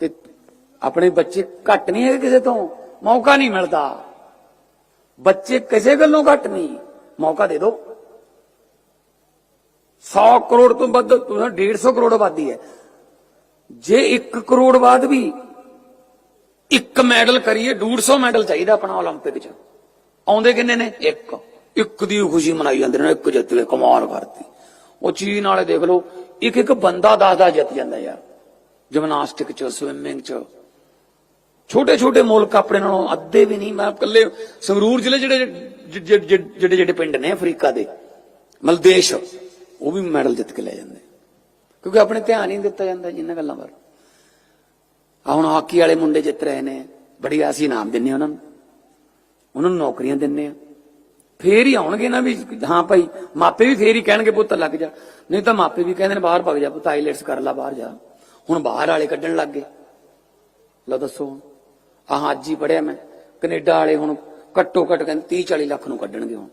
ਤੇ ਆਪਣੇ ਬੱਚੇ ਘੱਟ ਨਹੀਂ ਹੈਗੇ ਕਿਸੇ ਤੋਂ ਮੌਕਾ ਨਹੀਂ ਮਿਲਦਾ ਬੱਚੇ ਕਿਸੇ ਗੱਲੋਂ ਘੱਟ ਨਹੀਂ ਮੌਕਾ ਦੇ ਦਿਓ 100 ਕਰੋੜ ਤੋਂ ਵੱਧ ਤੁਸੀਂ 150 ਕਰੋੜ ਆਬਾਦੀ ਹੈ ਜੇ 1 ਕਰੋੜ ਬਾਅਦ ਵੀ ਇੱਕ ਮੈਡਲ ਕਰੀਏ 150 ਮੈਡਲ ਚਾਹੀਦਾ ਆਪਣਾ 올림픽 ਚ ਆਉਂਦੇ ਕਿੰਨੇ ਨੇ ਇੱਕ ਇੱਕ ਦੀ ਖੁਸ਼ੀ ਮਨਾਈ ਜਾਂਦੇ ਨੇ ਇੱਕ ਜਿੱਤ ਕੇ ਕਮਾਲ ਕਰਤੀ ਉਹ ਚੀਨ ਵਾਲੇ ਦੇਖ ਲਓ ਇੱਕ ਇੱਕ ਬੰਦਾ ਦਸ ਦਸ ਜਿੱਤ ਜਾਂਦਾ ਯਾਰ ਜਿਮਨਾਸਟਿਕ ਚ ਸਵਿਮਿੰਗ ਚ ਛੋਟੇ ਛੋਟੇ ਮੁਲਕ ਆਪਣੇ ਨਾਲੋਂ ਅੱਧੇ ਵੀ ਨਹੀਂ। ਮੈਂ ਇਕੱਲੇ ਸੰਗਰੂਰ ਜ਼ਿਲ੍ਹੇ ਜਿਹੜੇ ਜਿਹੜੇ ਜਿਹੜੇ ਪਿੰਡ ਨੇ ਅਫਰੀਕਾ ਦੇ, ਮਲਦੇਸ਼, ਉਹ ਵੀ ਮੈਡਲ ਜਿੱਤ ਕੇ ਲੈ ਜਾਂਦੇ। ਕਿਉਂਕਿ ਆਪਣੇ ਧਿਆਨ ਹੀ ਨਹੀਂ ਦਿੱਤਾ ਜਾਂਦਾ ਜਿੰਨਾਂ ਗੱਲਾਂ ਪਰ ਆ ਹੁਣ ਹਾਕੀ ਵਾਲੇ ਮੁੰਡੇ ਜਿੱਤ ਰਹੇ ਨੇ, ਬੜੀ ਅਸੀਂ ਇਨਾਮ ਦਿੰਨੇ ਉਹਨਾਂ ਨੂੰ। ਉਹਨਾਂ ਨੂੰ ਨੌਕਰੀਆਂ ਦਿੰਨੇ ਆ। ਫੇਰ ਹੀ ਆਉਣਗੇ ਨਾ ਵੀ ਹਾਂ ਭਾਈ, ਮਾਪੇ ਵੀ ਫੇਰ ਹੀ ਕਹਿਣਗੇ, ਪੁੱਤ ਲੱਗ ਜਾ। ਨਹੀਂ ਤਾਂ ਮਾਪੇ ਵੀ ਕਹਿੰਦੇ ਨੇ, ਬਾਹਰ ਭਗ ਜਾ ਪੁੱਤ, ਆਈਲੈਟਸ ਕਰ ਲੈ, ਬਾਹਰ ਜਾ। ਹੁਣ ਬਾਹਰ ਵਾਲੇ ਕੱਢਣ ਲੱਗ ਗਏ। ਲਓ ਦੱਸੋ ਹੁਣ। ਆਹ ਅੱਜ ਹੀ ਪੜਿਆ ਮੈਂ। ਕੈਨੇਡਾ ਵਾਲੇ ਹੁਣ ਘੱਟੋ ਘੱਟ ਕਹਿੰਦੇ 30 40 ਲੱਖ ਨੂੰ ਕੱਢਣਗੇ ਹੁਣ।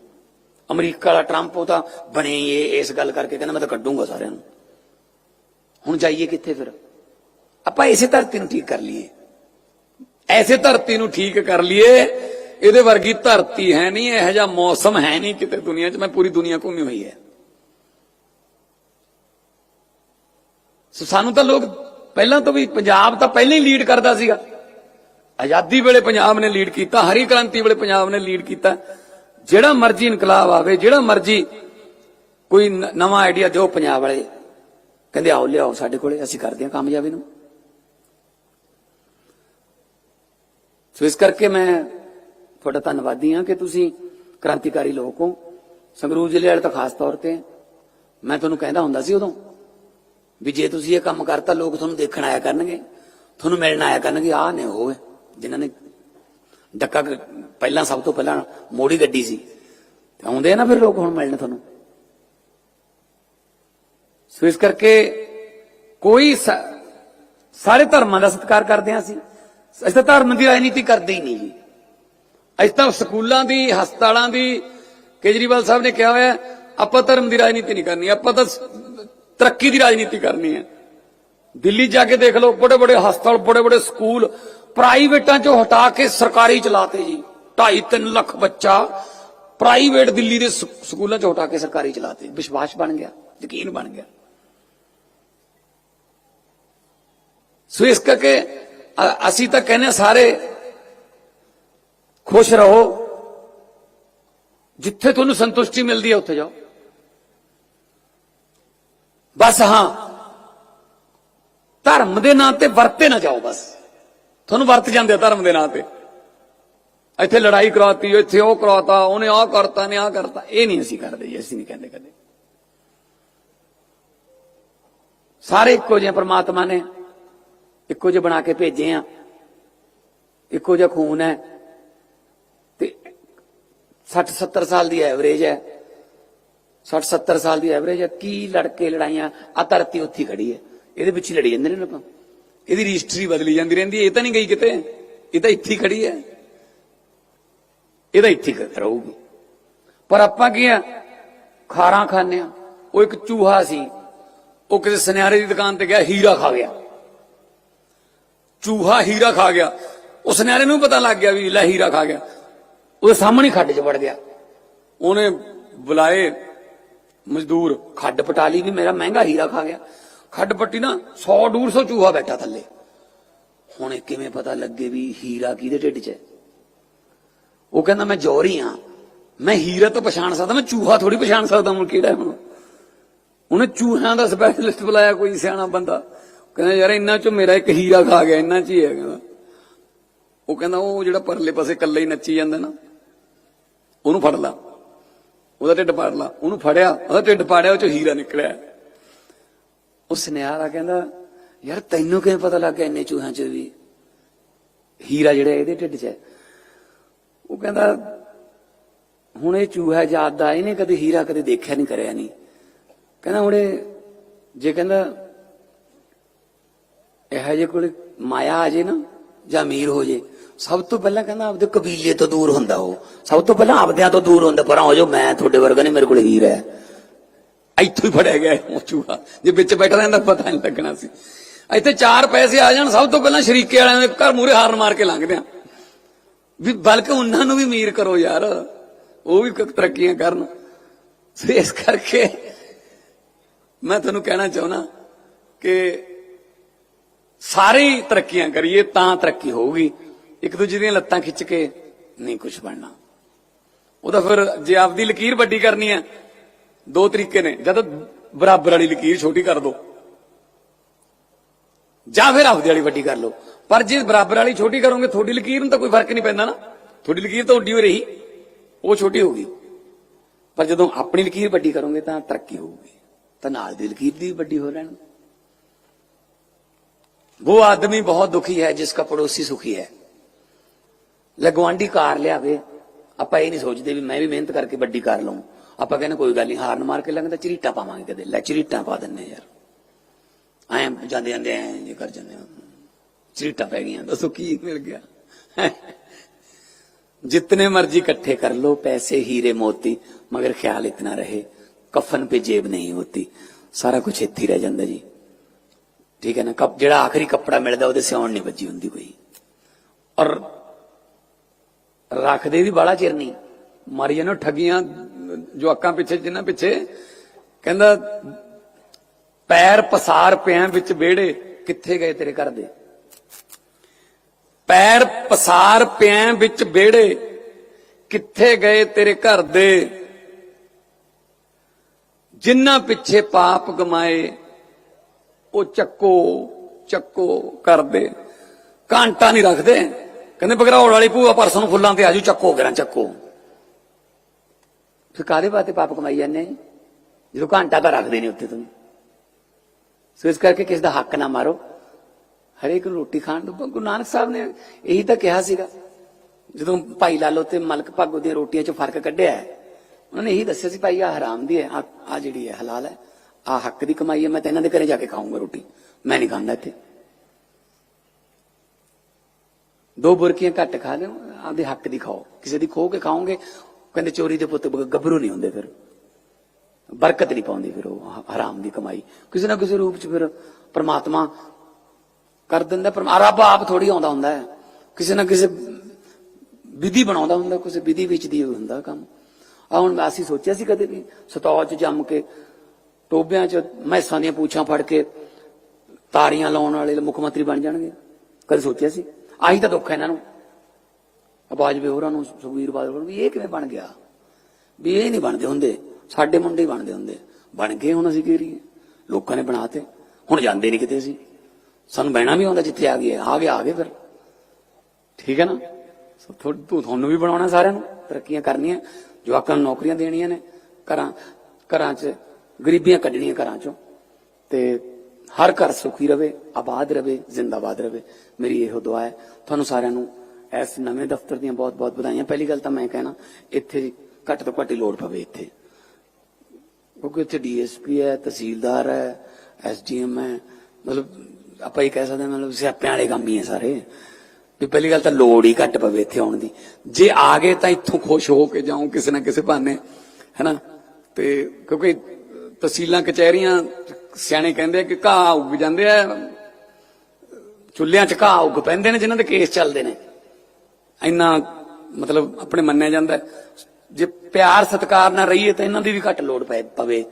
ਅਮਰੀਕਾ ਵਾਲਾ ਟਰੰਪ, ਉਹ ਤਾਂ ਬਣੇ ਇਹ, ਇਸ ਗੱਲ ਕਰਕੇ ਕਹਿੰਦਾ ਮੈਂ ਤਾਂ ਕੱਢੂੰਗਾ ਸਾਰਿਆਂ ਨੂੰ। ਹੁਣ ਜਾਈਏ ਕਿੱਥੇ ਫਿਰ? ਆਪਾਂ ਇਸੇ ਧਰਤੀ ਨੂੰ ਠੀਕ ਕਰ ਲਈਏ। ਐਸੇ ਧਰਤੀ ਨੂੰ ਠੀਕ ਕਰ ਲਈਏ, ਇਹਦੇ ਵਰਗੀ ਧਰਤੀ ਹੈ ਨਹੀਂ, ਇਹੋ ਜਿਹਾ ਮੌਸਮ ਹੈ ਨਹੀਂ ਕਿਤੇ ਦੁਨੀਆ 'ਚ। ਮੈਂ ਪੂਰੀ ਦੁਨੀਆ ਘੁੰਮੀ ਹੋਈ ਹੈ। ਸੋ ਸਾਨੂੰ ਤਾਂ ਲੋਕ ਪਹਿਲਾਂ ਤੋਂ ਵੀ ਪੰਜਾਬ ਤਾਂ ਪਹਿਲਾਂ ਹੀ ਲੀਡ ਕਰਦਾ ਸੀਗਾ। ਆਜ਼ਾਦੀ ਵੇਲੇ ਪੰਜਾਬ ਨੇ ਲੀਡ ਕੀਤਾ, ਹਰੀ ਕ੍ਰਾਂਤੀ ਵੇਲੇ ਪੰਜਾਬ ਨੇ ਲੀਡ ਕੀਤਾ। ਜਿਹੜਾ ਮਰਜ਼ੀ ਇਨਕਲਾਬ ਆਵੇ, ਜਿਹੜਾ ਮਰਜ਼ੀ ਕੋਈ ਨਵਾਂ ਆਈਡੀਆ ਦਿਓ ਪੰਜਾਬ ਵਾਲੇ, ਕਹਿੰਦੇ ਆਓ, ਲਿਆਓ ਸਾਡੇ ਕੋਲੇ, ਅਸੀਂ ਕਰਦੇ ਹਾਂ ਕਾਮਯਾਬੀ ਨੂੰ। ਸੋ ਇਸ ਕਰਕੇ ਮੈਂ ਤੁਹਾਡਾ ਧੰਨਵਾਦੀ ਹਾਂ ਕਿ ਤੁਸੀਂ ਕ੍ਰਾਂਤੀਕਾਰੀ ਲੋਕ ਹੋ। ਸੰਗਰੂਰ ਜ਼ਿਲ੍ਹੇ ਵਾਲੇ ਤਾਂ ਖਾਸ ਤੌਰ ਤੇ ਮੈਂ ਤੁਹਾਨੂੰ ਕਹਿੰਦਾ ਹੁੰਦਾ ਸੀ ਉਦੋਂ ਵੀ ਜੇ ਤੁਸੀਂ ਇਹ ਕੰਮ ਕਰਤਾ, ਲੋਕ ਤੁਹਾਨੂੰ ਦੇਖਣ ਆਇਆ ਕਰਨਗੇ, ਤੁਹਾਨੂੰ ਮਿਲਣ ਆਇਆ ਕਰਨਗੇ, ਆਹ ਨੇ ਹੋਵੇ ਜਿਨ੍ਹਾਂ ਨੇ ਡੱਕਾ ਪਹਿਲਾਂ ਸਭ ਤੋਂ ਪਹਿਲਾਂ ਮੋੜੀ ਗੱਡੀ ਸੀ। ਆਉਂਦੇ ਆ ਨਾ ਫਿਰ ਲੋਕ ਹੁਣ ਮਿਲਣ ਤੁਹਾਨੂੰ। ਸੋ ਇਸ ਕਰਕੇ ਕੋਈ ਸਾਰੇ ਧਰਮਾਂ ਦਾ ਸਤਿਕਾਰ ਕਰਦੇ ਹਾਂ ਅਸੀਂ। ਅਸੀਂ ਤਾਂ ਧਰਮ ਦੀ ਰਾਜਨੀਤੀ ਕਰਦੇ ਹੀ ਨਹੀਂ ਜੀ। ਅਸੀਂ ਤਾਂ ਸਕੂਲਾਂ ਦੀ, ਹਸਪਤਾਲਾਂ ਦੀ, ਕੇਜਰੀਵਾਲ ਸਾਹਿਬ ਨੇ ਕਿਹਾ ਹੋਇਆ, ਆਪਾਂ ਧਰਮ ਦੀ ਰਾਜਨੀਤੀ ਨਹੀਂ ਕਰਨੀ, ਆਪਾਂ ਤਾਂ ਤਰੱਕੀ ਦੀ ਰਾਜਨੀਤੀ ਕਰਨੀ ਹੈ। ਦਿੱਲੀ ਜਾ ਕੇ ਦੇਖ ਲਓ ਬੜੇ ਬੜੇ ਹਸਪਤਾਲ ਬੜੇ ਬੜੇ ਸਕੂਲ ਪ੍ਰਾਈਵੇਟਾਂ ਚੋਂ ਹਟਾ ਕੇ ਸਰਕਾਰੀ ਚਲਾਤੇ ਜੀ। 2.5 3 ਲੱਖ ਬੱਚਾ ਪ੍ਰਾਈਵੇਟ ਦਿੱਲੀ ਦੇ ਸ- ਸਕੂਲਾਂ ਚੋਂ ਹਟਾ ਕੇ ਸਰਕਾਰੀ ਚਲਾਤੇ। ਵਿਸ਼ਵਾਸ ਬਣ ਗਿਆ, ਯਕੀਨ ਬਣ ਗਿਆ। ਸੋ ਇਸ ਕਰਕੇ ਅਸੀਂ ਤਾਂ ਕਹਿੰਦੇ ਹਾਂ ਸਾਰੇ ਖੁਸ਼ ਰਹੋ। ਜਿੱਥੇ ਤੁਹਾਨੂੰ ਸੰਤੁਸ਼ਟੀ ਮਿਲਦੀ ਹੈ, ਉੱਥੇ ਜਾਓ। ਬਸ ਹਾਂ। ਧਰਮ ਦੇ ਨਾਂ ਤੇ ਵਰਤੇ ਨਾ ਜਾਓ ਬਸ। ਤੁਹਾਨੂੰ ਵਰਤ ਜਾਂਦੇ ਆ ਧਰਮ ਦੇ ਨਾਂ ਤੇ। ਇੱਥੇ ਲੜਾਈ ਕਰਾਤੀ, ਇੱਥੇ ਉਹ ਕਰਾਤਾ, ਉਹਨੇ ਆਹ ਕਰਤਾ ਨੇ ਆਹ ਕਰਤਾ। ਇਹ ਨਹੀਂ ਅਸੀਂ ਕਰਦੇ ਜੀ ਅਸੀਂ ਨਹੀਂ ਕਹਿੰਦੇ ਕਦੇ। ਸਾਰੇ ਇੱਕੋ ਜਿਹੇ ਪ੍ਰਮਾਤਮਾ ਨੇ। ਇੱਕੋ ਜਿਹੇ ਬਣਾ ਕੇ ਭੇਜੇ ਆ। ਇੱਕੋ ਜਿਹਾ ਖੂਨ ਹੈ। ਤੇ 60 70 ਸਾਲ ਦੀ ਐਵਰੇਜ ਹੈ। 60 70 ਸਾਲ ਦੀ ਐਵਰੇਜ ਹੈ। ਕੀ ਲੜਕੇ ਲੜਾਈਆਂ ਆ ਧਰਤੀ ਉੱਥੇ ਖੜੀ ਹੈ। ਇਹਦੇ ਵਿੱਚ ਹੀ ਲੜੀ ਜਾਂਦੇ ਨੇ ਆਪਾਂ ਇਹਦੀ ਰਜਿਸਟਰੀ ਬਦਲੀ ਜਾਂਦੀ ਰਹਿੰਦੀ ਹੈ, ਇਹ ਤਾਂ ਨਹੀਂ ਗਈ ਕਿਤੇ। ਇਹ ਤਾਂ ਇੱਥੇ ਖੜੀ ਹੈ। ਇਹ ਤਾਂ ਇੱਥੇ ਰਹੂਗੀ। ਪਰ ਆਪਾਂ ਕੀ ਆ? ਖਾਰਾਂ ਖਾਂਦੇ ਆ। ਉਹ ਇੱਕ ਚੂਹਾ ਸੀ। ਉਹ ਕਿਸੇ ਸੁਨਿਆਰੇ ਦੀ ਦੁਕਾਨ ਤੇ ਗਿਆ, ਹੀਰਾ ਖਾ ਗਿਆ। ਚੂਹਾ ਹੀਰਾ ਖਾ ਗਿਆ। ਉਸ ਸੁਨਿਆਰੇ ਨੂੰ ਪਤਾ ਲੱਗ ਗਿਆ ਵੀ ਲੈ ਹੀਰਾ ਖਾ ਗਿਆ। ਉਹਦੇ ਸਾਹਮਣੇ ਖੱਡ 'ਚ ਵੜ ਗਿਆ। ਉਹਨੇ ਬੁਲਾਏ, ਮਜ਼ਦੂਰ, ਖੱਡ ਪਟਾ ਲਈ ਵੀ ਮੇਰਾ ਮਹਿੰਗਾ ਹੀਰਾ ਖਾ ਗਿਆ। ਖੱਡ ਪੱਟੀ ਨਾ 100 150 ਚੂਹਾ ਬੈਠਾ ਥੱਲੇ। ਹੁਣ ਇਹ ਕਿਵੇਂ ਪਤਾ ਲੱਗੇ ਵੀ ਹੀਰਾ ਕਿਹਦੇ ਢਿੱਡ 'ਚ ਹੈ? ਉਹ ਕਹਿੰਦਾ, ਮੈਂ ਜੋਰੀ ਆ। ਮੈਂ ਹੀਰਾ ਤੋਂ ਪਛਾਣ ਸਕਦਾ, ਮੈਂ ਚੂਹਾ ਥੋੜੀ ਪਛਾਣ ਸਕਦਾ, ਹੁਣ ਕਿਹੜਾ ਹੁਣ? ਉਹਨੇ ਚੂਹਿਆਂ ਦਾ ਸਪੈਸ਼ਲਿਸਟ ਬੁਲਾਇਆ ਕੋਈ ਸਿਆਣਾ ਬੰਦਾ। ਕਹਿੰਦਾ, ਯਾਰ ਇੰਨਾ ਚੋਂ ਮੇਰਾ ਇੱਕ ਹੀਰਾ ਖਾ ਗਿਆ, ਇੰਨਾ ਚ ਹੀ ਹੈ, ਕਹਿੰਦਾ। ਉਹ ਕਹਿੰਦਾ, ਉਹ ਜਿਹੜਾ ਪਰਲੇ ਪਾਸੇ ਇਕੱਲੇ ਹੀ ਨੱਚੀ ਜਾਂਦਾ ਨਾ, ਉਹਨੂੰ ਫੜ ਲਾ। ਉਹਦਾ ਢਿੱਡ ਪਾੜ ਲਾ। ਉਹਨੂੰ ਫੜਿਆ, ਉਹਦਾ ਢਿੱਡ ਪਾੜਿਆ, ਉਹ ਚੋਂ ਹੀਰਾ ਨਿਕਲਿਆ। ਉਹ ਸੁਨਿਆਰਾ ਕਹਿੰਦਾ, ਯਾਰ ਤੈਨੂੰ ਕਿਵੇਂ ਪਤਾ ਲੱਗ ਗਿਆ ਇੰਨੇ ਚੂਹਾਂ ਚ ਵੀ? ਹੀਰਾ ਜਿਹੜਾ ਇਹਦੇ ਢਿੱਡ 'ਚ ਹੈ। ਉਹ ਕਹਿੰਦਾ, ਹੁਣ ਇਹ ਚੂਹਾ ਜਾਦਾ ਇਹਨੇ ਕਦੇ ਹੀਰਾ ਕਦੇ ਦੇਖਿਆ ਨਹੀਂ, ਕਰਿਆ ਨਹੀਂ। ਕਹਿੰਦਾ, ਹੁਣ ਜੇ ਕਹਿੰਦਾ, ਇਹ ਜੇ ਕੋਲ ਮਾਇਆ ਆ ਜੇ ਨਾ, ਜਾਂ ਅਮੀਰ ਹੋ ਜੇ, ਸਭ ਤੋਂ ਪਹਿਲਾਂ ਕਹਿੰਦਾ ਆਪਦੇ ਕਬੀਲੇ ਤੋਂ ਦੂਰ ਹੁੰਦਾ ਉਹ। ਸਭ ਤੋਂ ਪਹਿਲਾਂ ਆਪਦਿਆਂ ਤੋਂ ਦੂਰ ਹੁੰਦਾ, ਪਰ ਹੋ ਜੋ ਮੈਂ ਤੁਹਾਡੇ ਵਰਗਾ ਨਹੀਂ, ਮੇਰੇ ਕੋਲ ਹੀਰਾ ਹੈ। ਇੱਥੋਂ ਹੀ ਫੜਿਆ ਗਿਆ ਉਹ ਚੂਹਾ। ਜੇ ਵਿੱਚ ਬੈਠਾ ਰਹਿੰਦਾ ਪਤਾ ਨਹੀਂ ਲੱਗਣਾ ਸੀ। ਇੱਥੇ ਚਾਰ ਪੈਸੇ ਆ ਜਾਣ, ਸਭ ਤੋਂ ਪਹਿਲਾਂ ਸ਼ਰੀਕੇ ਵਾਲਿਆਂ ਦੇ ਘਰ ਮੂਰੇ ਹਾਰਨ ਮਾਰ ਕੇ ਲੰਘਦੇ ਆ। ਵੀ ਬਲਕਿ ਉਹਨਾਂ ਨੂੰ ਵੀ ਅਮੀਰ ਕਰੋ ਯਾਰ। ਉਹ ਵੀ ਤਰੱਕੀਆਂ ਕਰਨ। ਸੋ ਇਸ ਕਰਕੇ ਮੈਂ ਤੁਹਾਨੂੰ ਕਹਿਣਾ ਚਾਹੁੰਦਾ ਕਿ ਸਾਰੇ ਤਰੱਕੀਆਂ ਕਰੀਏ ਤਾਂ ਤਰੱਕੀ ਹੋਊਗੀ। ਇੱਕ ਦੂਜੇ ਦੀਆਂ ਲੱਤਾਂ ਖਿੱਚ ਕੇ ਨਹੀਂ ਕੁਝ ਬਣਨਾ। ਉਹਦਾ ਫਿਰ ਜੇ ਆਪਦੀ ਲਕੀਰ ਵੱਡੀ ਕਰਨੀ ਹੈ ਦੋ ਤਰੀਕੇ ਨੇ। ਜਾਂ ਤਾਂ ਬਰਾਬਰ ਵਾਲੀ ਲਕੀਰ ਛੋਟੀ ਕਰ ਦੋ। ਜਾਂ ਫਿਰ ਆਪਦੀ ਵਾਲੀ ਵੱਡੀ ਕਰ ਲਓ। ਪਰ ਜੇ ਬਰਾਬਰ ਵਾਲੀ ਛੋਟੀ ਕਰੋਗੇ, ਤੁਹਾਡੀ ਲਕੀਰ ਨੂੰ ਤਾਂ ਕੋਈ ਫ਼ਰਕ ਨਹੀਂ ਪੈਂਦਾ ਨਾ। ਤੁਹਾਡੀ ਲਕੀਰ ਤਾਂ ਉੱਡੀ ਹੋ ਰਹੀ। ਉਹ ਛੋਟੀ ਹੋਊਗੀ ਪਰ ਜਦੋਂ ਆਪਣੀ ਲਕੀਰ ਵੱਡੀ ਕਰੋਗੇ ਤਾਂ ਤਰੱਕੀ ਹੋਊਗੀ। ਤਾਂ ਨਾਲ ਦੀ ਲਕੀਰ ਦੀ ਵੱਡੀ ਹੋ ਰਹਿਣ। ਉਹ ਆਦਮੀ ਬਹੁਤ ਦੁਖੀ ਹੈ, ਜਿਸ ਦਾ ਪੜੋਸੀ ਸੁਖੀ ਹੈ। ਲਗਵਾਂਡੀ ਕਾਰ ਲਿਆਵੇ। ਆਪਾਂ ਇਹ ਨਹੀਂ ਸੋਚਦੇ ਵੀ ਮੈਂ ਵੀ ਮਿਹਨਤ ਕਰਕੇ ਵੱਡੀ ਕਾਰ ਲਵਾਂ ਆਪਾਂ ਕਹਿੰਦੇ ਕੋਈ ਗੱਲ ਨਹੀਂ ਹਾਰਨ ਮਾਰ ਕੇ ਲੰਘਦਾ ਚਰੀਟਾ ਪਾਵਾਂਗੇ ਕਦੇ ਲੈ ਚਰੀਟਾ ਪਾ ਦਿੰਨੇ ਯਾਰ ਐਂ ਜਾਂਦੇ ਜਾਂਦੇ ਐਂ ਜੇ ਕਰ ਜਾਂਦੇ ਆ। ਚਰੀਟਾ ਪੈ ਗਈਆਂ ਦੱਸੋ ਕੀ ਮਿਲ ਗਿਆ जितने मर्जी इकट्ठे कर लो पैसे हीरे मोती मगर ख्याल इतना रहे कफन पे जेब नहीं होती ਸਾਰਾ ਕੁਝ ਇੱਥੇ ਹੀ ਰਹਿ ਜਾਂਦਾ ਜੀ ਠੀਕ ਹੈ ਨਾ ਕੱਪ ਜਿਹੜਾ ਆਖਰੀ ਕੱਪੜਾ ਮਿਲਦਾ ਉਹਦੇ ਸਿਉਣ ਨਹੀਂ ਵੱਜੀ ਹੁੰਦੀ ਕੋਈ ਔਰ ਰੱਖਦੇ ਵੀ ਬੜਾ ਚਿਰ ਨਹੀਂ ਮਾਰੀ ਜਾਨੋ ਠੱਗੀਆਂ ਜੋ ਅੱਕਾਂ ਪਿੱਛੇ ਜਿੰਨਾ ਪਿੱਛੇ ਕਹਿੰਦਾ ਪੈਰ ਪਸਾਰ ਪਿਆ ਵਿੱਚ ਵਿਹੜੇ, ਕਿੱਥੇ ਗਏ ਤੇਰੇ ਘਰ ਦੇ? ਪੈਰ ਪਸਾਰ ਪਿਆਂ ਵਿੱਚ ਵਿਹੜੇ, ਕਿੱਥੇ ਗਏ ਤੇਰੇ ਘਰ ਦੇ? ਜਿੰਨਾ ਪਿੱਛੇ ਪਾਪ ਗਮਾਏ, ਉਹ ਚੱਕੋ ਚੱਕੋ ਕਰਦੇ ਘੰਟਾ ਨਹੀਂ ਰੱਖਦੇ। ਕਹਿੰਦੇ ਬਗਰਾਉੜ ਵਾਲੀ ਭੂਆ ਪਰਸੋਂ ਫੁੱਲਾਂ ਤੇ ਆਜੂ ਚੱਕੋ ਕਰਾਂ, ਚੱਕੋ। ਫਿਰ ਕਾਦੇ ਬਾਤੇ ਪਾਪ ਕਮਾਈ ਜਾਂਦੇ ਆ ਜੀ? ਜਦੋਂ ਘੰਟਾ ਤਾਂ ਰੱਖਦੇ ਨਹੀਂ ਉੱਥੇ ਤੁਸੀਂ ਸੋ ਇਸ ਕਰਕੇ ਕਿਸ ਦਾ ਹੱਕ ਨਾ ਮਾਰੋ ਹਰੇਕ ਨੂੰ ਰੋਟੀ ਖਾਣ ਨੂੰ ਗੁਰੂ ਨਾਨਕ ਸਾਹਿਬ ਨੇ ਇਹੀ ਤਾਂ ਕਿਹਾ ਸੀਗਾ ਜਦੋਂ ਭਾਈ ਲਾਲੋ ਤੇ ਮਲਕ ਭਾਗੋ ਦੀਆਂ ਰੋਟੀਆਂ 'ਚ ਫ਼ਰਕ ਕੱਢਿਆ ਹੈ, ਉਹਨਾਂ ਨੇ ਇਹੀ ਦੱਸਿਆ ਸੀ ਭਾਈ ਆ ਹਰਾਮ ਦੀ ਹੈ ਆ ਜਿਹੜੀ ਹੈ ਹਲਾਲ ਹੈ ਆ ਹੱਕ ਦੀ ਕਮਾਈ ਹੈ ਮੈਂ ਤਾਂ ਇਹਨਾਂ ਦੇ ਘਰੇ ਜਾ ਕੇ ਖਾਊਂਗਾ ਰੋਟੀ ਮੈਂ ਨਹੀਂ ਖਾਂਦਾ ਇੱਥੇ ਦੋ ਬੁਰਕੀਆਂ ਘੱਟ ਖਾ ਲਿਓ ਆਪਦੇ ਹੱਕ ਦੀ ਖਾਓ ਕਿਸੇ ਦੀ ਖੋ ਕੇ ਖਾਓਗੇ ਕਹਿੰਦੇ ਚੋਰੀ ਦੇ ਪੁੱਤ ਗੱਭਰੂ ਨਹੀਂ ਹੁੰਦੇ ਫਿਰ। ਬਰਕਤ ਨਹੀਂ ਪਾਉਂਦੀ ਫਿਰ ਉਹ, ਹ- ਹਰਾਮ ਦੀ ਕਮਾਈ। ਕਿਸੇ ਨਾ ਕਿਸੇ ਰੂਪ ਚ ਫਿਰ ਪ੍ਰਮਾਤਮਾ ਕਰ ਦਿੰਦਾ ਪਰ ਰੱਬ ਆਪ ਥੋੜੀ ਆਉਂਦਾ ਹੁੰਦਾ ਹੈ। ਕਿਸੇ ਨਾ ਕਿਸੇ ਵਿਧੀ ਬਣਾਉਂਦਾ ਹੁੰਦਾ, ਕਿਸੇ ਵਿਧੀ ਵਿੱਚ ਦੀ ਹੁੰਦਾ ਕੰਮ। ਆ ਹੁਣ ਅਸੀਂ ਸੋਚਿਆ ਸੀ ਕਦੇ ਵੀ ਸਤੌਜ ਜੰਮ ਕੇ ਟੋਬਿਆਂ 'ਚ ਮੈਸਾਂ ਦੀਆਂ ਪੂਛਾਂ ਫੜ ਕੇ ਤਾਰੀਆਂ ਲਾਉਣ ਵਾਲੇ ਮੁੱਖ ਮੰਤਰੀ ਬਣ ਜਾਣਗੇ। ਕਦੇ ਸੋਚਿਆ ਸੀ? ਆਹੀ ਤਾਂ ਦੁੱਖ ਹੈ ਇਹਨਾਂ ਨੂੰ। ਆਵਾਜ਼ ਵੀ ਹੋਰਾਂ ਨੂੰ ਸੁਖਵੀਰ ਬਾਦਲ ਹੋਰਾਂ ਨੂੰ ਵੀ ਇਹ ਕਿਵੇਂ ਬਣ ਗਿਆ? ਵੀ ਇਹ ਨਹੀਂ ਬਣਦੇ ਹੁੰਦੇ। ਸਾਡੇ ਮੁੰਡੇ ਹੀ ਬਣਦੇ ਹੁੰਦੇ। ਬਣ ਗਏ ਹੁਣ ਅਸੀਂ ਕੀ ਕਰੀਏ? ਲੋਕਾਂ ਨੇ ਬਣਾਤੇ। ਹੁਣ ਜਾਂਦੇ ਨਹੀਂ ਕਿਤੇ ਅਸੀਂ। ਸਾਨੂੰ ਬਹਿਣਾ ਵੀ ਆਉਂਦਾ ਜਿੱਥੇ ਆ ਗਏ। ਆ ਗਏ ਆ ਗਏ ਫਿਰ। ਠੀਕ ਹੈ ਨਾ? ਤੂੰ ਤੁਹਾਨੂੰ ਵੀ ਬਣਾਉਣਾ ਸਾਰਿਆਂ ਨੂੰ। ਤਰੱਕੀਆਂ ਕਰਨੀਆਂ। ਜਵਾਕਾਂ ਨੂੰ ਨੌਕਰੀਆਂ ਦੇਣੀਆਂ ਨੇ। ਘਰਾਂ ਘਰਾਂ 'ਚ ਗਰੀਬੀਆਂ ਕੱਢਣੀਆਂ ਘਰਾਂ 'ਚੋਂ। ਤੇ ਹਰ ਘਰ ਸੁਖੀ ਰਵੇ, ਆਬਾਦ ਰਵੇ, ਜ਼ਿੰਦਾਬਾਦ ਰਵੇ। ਮੇਰੀ ਇਹੋ ਦੁਆ ਹੈ। ਤੁਹਾਨੂੰ ਸਾਰਿਆਂ ਨੂੰ ਇਸ ਨਵੇਂ ਦਫ਼ਤਰ ਦੀਆਂ ਬਹੁਤ-ਬਹੁਤ ਵਧਾਈਆਂ। ਪਹਿਲੀ ਗੱਲ ਤਾਂ ਮੈਂ ਕਹਿਣਾ, ਇੱਥੇ ਘੱਟ ਤੋਂ ਘੱਟ ਹੀ ਲੋੜ ਪਵੇ ਇੱਥੇ। ਕਿਉਂਕਿ ਇੱਥੇ ਡੀਐਸਪੀ ਹੈ, ਤਹਿਸੀਲਦਾਰ ਹੈ ਐਸਡੀਐਮ ਹੈ। ਮਤਲਬ ਆਪਾਂ ਇਹ ਕਹਿ ਸਕਦੇ ਹਾਂ, ਮਤਲਬ ਸਿਆਪਿਆਂ ਵਾਲੇ ਕੰਮ ਹੀ ਹੈ ਸਾਰੇ। ਵੀ ਪਹਿਲੀ ਗੱਲ ਤਾਂ ਲੋੜ ਹੀ ਘੱਟ ਪਵੇ ਇੱਥੇ ਆਉਣ ਦੀ। ਜੇ ਆ ਗਏ ਤਾਂ ਇੱਥੋਂ ਖੁਸ਼ ਹੋ ਕੇ ਜਾਉਂ ਕਿਸੇ ਨਾ ਕਿਸੇ ਬਹਾਨੇ, ਹੈਨਾ? ਤੇ ਕਿਉਂਕਿ ਤਹਿਸੀਲਾਂ, ਕਚਹਿਰੀਆਂ ਸਿਆਣੇ ਕਹਿੰਦੇ ਕਿ ਘਾਹ ਉੱਗ ਜਾਂਦੇ ਆ, ਚੁੱਲ੍ਹਿਆਂ 'ਚ ਘਾਹ ਉੱਗ ਪੈਂਦੇ ਨੇ, ਜਿਨ੍ਹਾਂ ਦੇ ਕੇਸ ਚੱਲਦੇ ਨੇ। ਇੰਨਾ ਮਤਲਬ ਆਪਣੇ ਮੰਨਿਆ ਜਾਂਦਾ ਜੇ ਪਿਆਰ ਸਤਿਕਾਰ ਨਾਲ ਰਹੀਏ ਤਾਂ ਇਹਨਾਂ ਦੀ ਵੀ ਘੱਟ ਲੋੜ ਪਏ ਪਵੇ।